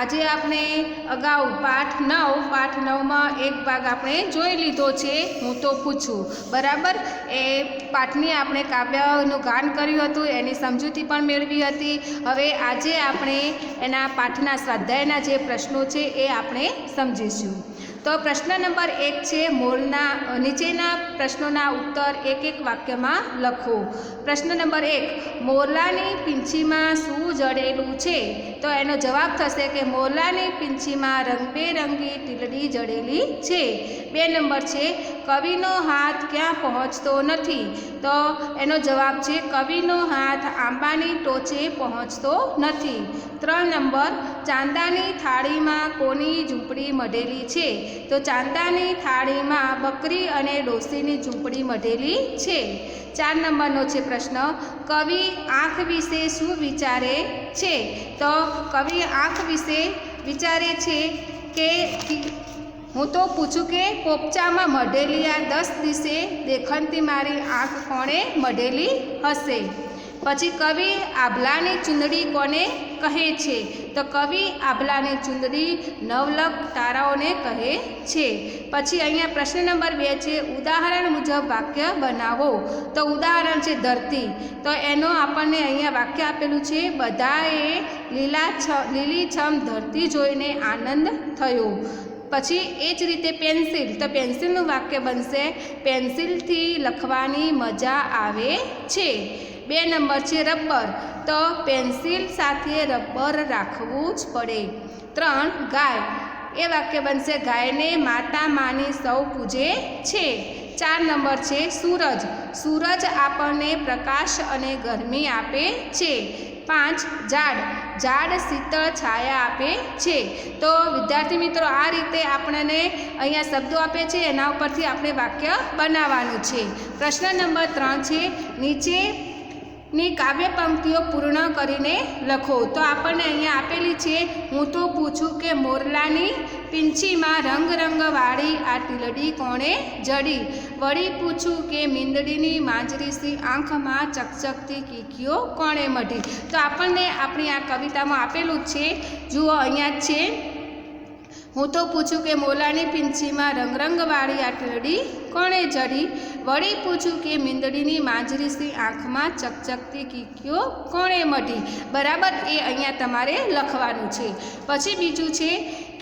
આજે આપણે અગાઉ પાઠ નવ, પાઠ નવમાં એક ભાગ આપણે જોઈ લીધો છે, હું તો પૂછું. બરાબર? એ પાઠની આપણે કાવ્યનું ગાન કર્યું હતું, એની સમજૂતી પણ મેળવી હતી. હવે આજે આપણે એના પાઠના સ્વાધ્યાયના જે પ્રશ્નો છે એ આપણે સમજીશું. તો પ્રશ્ન નંબર એક છે મોરના નીચેના પ્રશ્નોના ઉત્તર એક એક વાક્યમાં લખો. પ્રશ્ન નંબર એક, મોરલાની પીંછીમાં શું જડેલું છે? તો એનો જવાબ થશે કે મોરલાની પીંછીમાં રંગબેરંગી ટીલડી જડેલી છે. બે નંબર છે, કવિનો હાથ ક્યાં પહોંચતો નથી? તો એનો જવાબ છે, કવિનો હાથ આંબાની ટોચે પહોંચતો નથી. ત્રણ નંબર, ચાંદાની થાળીમાં કોની ઝૂંપડી મઢેલી છે? તો ચાંદાની થાળીમાં બકરી અને ડોસીની ઝૂંપડી મઢેલી છે. ચાર નંબરનો છે પ્રશ્ન, કવિ આંખ વિશે શું વિચારે છે? તો કવિ આંખ વિશે વિચારે છે કે હું તો પૂછું કે પોપચામાં મઢેલી આ દસ દિવસે દેખનતી મારી આંખ કોણે મઢેલી હશે? પછી કવિ આભલાની ચૂંદડી કોને કહે છે? તો કવિ આભલાની ચૂંદડી નવલક તારાઓને કહે છે. પછી અહીંયા પ્રશ્ન નંબર બે છે, ઉદાહરણ મુજબ વાક્ય બનાવો. તો ઉદાહરણ છે, ધરતી. તો એનો આપણને અહીંયા વાક્ય આપેલું છે, બધાએ લીલા છ લીલીછમ ધરતી જોઈને આનંદ થયો. પછી એ જ રીતે પેન્સિલ. તો પેન્સિલનું વાક્ય બનશે, પેન્સિલથી લખવાની મજા આવે છે. બે નંબર છે, રબર. તો પેન્સિલ સાથે રબર રાખવું જ પડે. ત્રણ, ગાય. એ વાક્ય બનશે, ગાયને માતા માની સૌ પૂજે છે. ચાર નંબર છે, સૂરજ. સૂરજ આપણને પ્રકાશ અને ગરમી આપે છે. પાંચ ઝાડ. ઝાડ શીતળ છાયા આપે છે. તો વિદ્યાર્થી મિત્રો, આ રીતે આપણને અહીંયા શબ્દો આપે છે. એના ઉપરથી આપણે વાક્ય બનાવવાનું છે. પ્રશ્ન નંબર ત્રણ છે, નીચે ની કાવ્ય પંક્તિઓ પૂર્ણ કરીને લખો. તો આપણને અહીંયા આપેલી છે, હું તો પૂછું કે મોરલાની પીંછીમાં રંગ રંગવાળી આ ટીલડી કોણે જડી? વળી પૂછું કે મીંદડીની માંજરીસી આંખમાં ચકચકતી કીકીઓ કોણે મઢી? તો આપણને આપણી આ કવિતામાં આપેલું છે, જુઓ અહીંયા છે હું તો પૂછું કે મોલાની પીંછીમાં રંગરંગવાળી આ ટીલડી કોણે જડી વળી પૂછું કે મીંદડીની માંજરીસી આંખમાં ચકચકતી કીકીઓ કોણે મઢી? બરાબર એ અહીંયા તમારે લખવાનું છે. પછી બીજું છે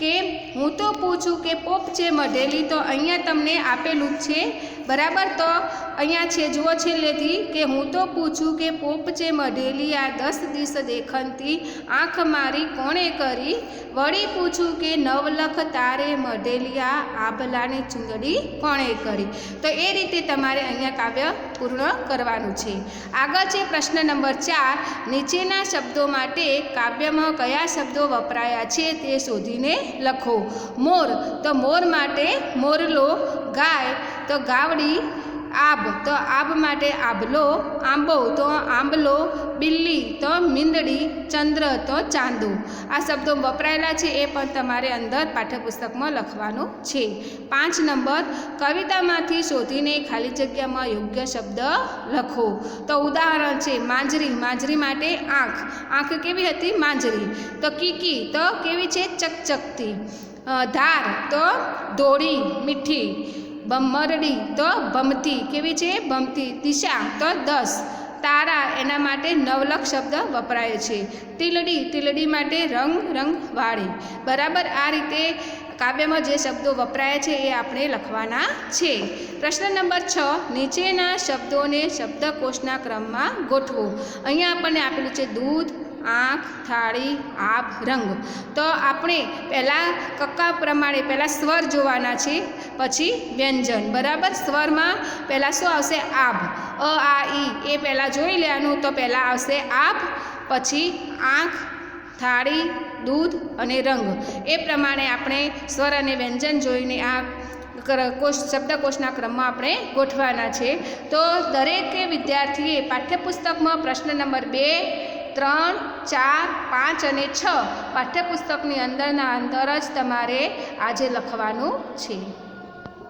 કે હું તો પૂછું કે પોપ છે મઢેલી, તો અહીંયા તમને આપેલું જ છે. બરાબર? તો અહીંયા છે, જુઓ છેલ્લેથી કે હું તો પૂછું કે પોપ છે મઢેલી, આ દસ દિવસ દેખનથી આંખ મારી કોણે કરી? વળી પૂછું કે નવલખ તારે મઢેલી, આ આભલાની ચૂંદડી કોણે કરી? તો એ રીતે તમારે અહીંયા કાવ્ય પૂર્ણ કરવાનું છે. આગળ છે પ્રશ્ન નંબર ચાર, નીચેના શબ્દો માટે કાવ્યમાં કયા શબ્દો વપરાયા છે તે શોધીને લખો. મોર, તો મોર માટે મોરલો, ગાય, તો ગાવડી આબ તો આબ માટે આભલો આંબો તો આંબલો, બિલ્લી તો મીંદડી, ચંદ્ર તો ચાંદો. આ શબ્દો વપરાયેલા છે એ પણ તમારે અંદર પાઠ્યપુસ્તકમાં લખવાનું છે. પાંચ નંબર, કવિતામાંથી શોધીને ખાલી જગ્યામાં યોગ્ય શબ્દ લખો. તો ઉદાહરણ છે, માંજરી માંજરી માટે આંખ. આંખ કેવી હતી? માંજરી. તો કીકી તો કેવી છે? ચકચકતી. ધાર તો ધોળી મીઠી. બમરડી તો ભમતી કેવી છે? ભમતી દિશા તો દસ. તારા એના માટે નવલખ શબ્દ વપરાય છે. ટીલડી ટીલડી માટે રંગ રંગવાળી બરાબર આ રીતે કાવ્યમાં જે શબ્દો વપરાય છે એ આપણે લખવાના છે. પ્રશ્ન નંબર છ, નીચેના શબ્દોને શબ્દકોશના ક્રમમાં ગોઠવો. અહીંયા આપણને આપેલું છે દૂધ આંખ, થાળી, આભ, રંગ. તો આપણે પહેલાં કક્કા પ્રમાણે પહેલાં સ્વર જોવાના છે, પછી વ્યંજન. બરાબર? સ્વરમાં પહેલાં શું આવશે? આભ. અ, આ, ઈ. એ પહેલાં જોઈ લેવાનું. તો પહેલાં આવશે આભ, પછી આંખ, થાળી, દૂધ અને રંગ. એ પ્રમાણે આપણે સ્વર અને વ્યંજન જોઈને આ કોષ, શબ્દકોશના ક્રમમાં આપણે ગોઠવાના છે. તો દરેકે વિદ્યાર્થીએ પાઠ્યપુસ્તકમાં પ્રશ્ન નંબર બે ત્રણ ચાર પાંચ અને છ પાઠ્યપુસ્તકની અંદરના અંદર જ તમારે આજે લખવાનું છે.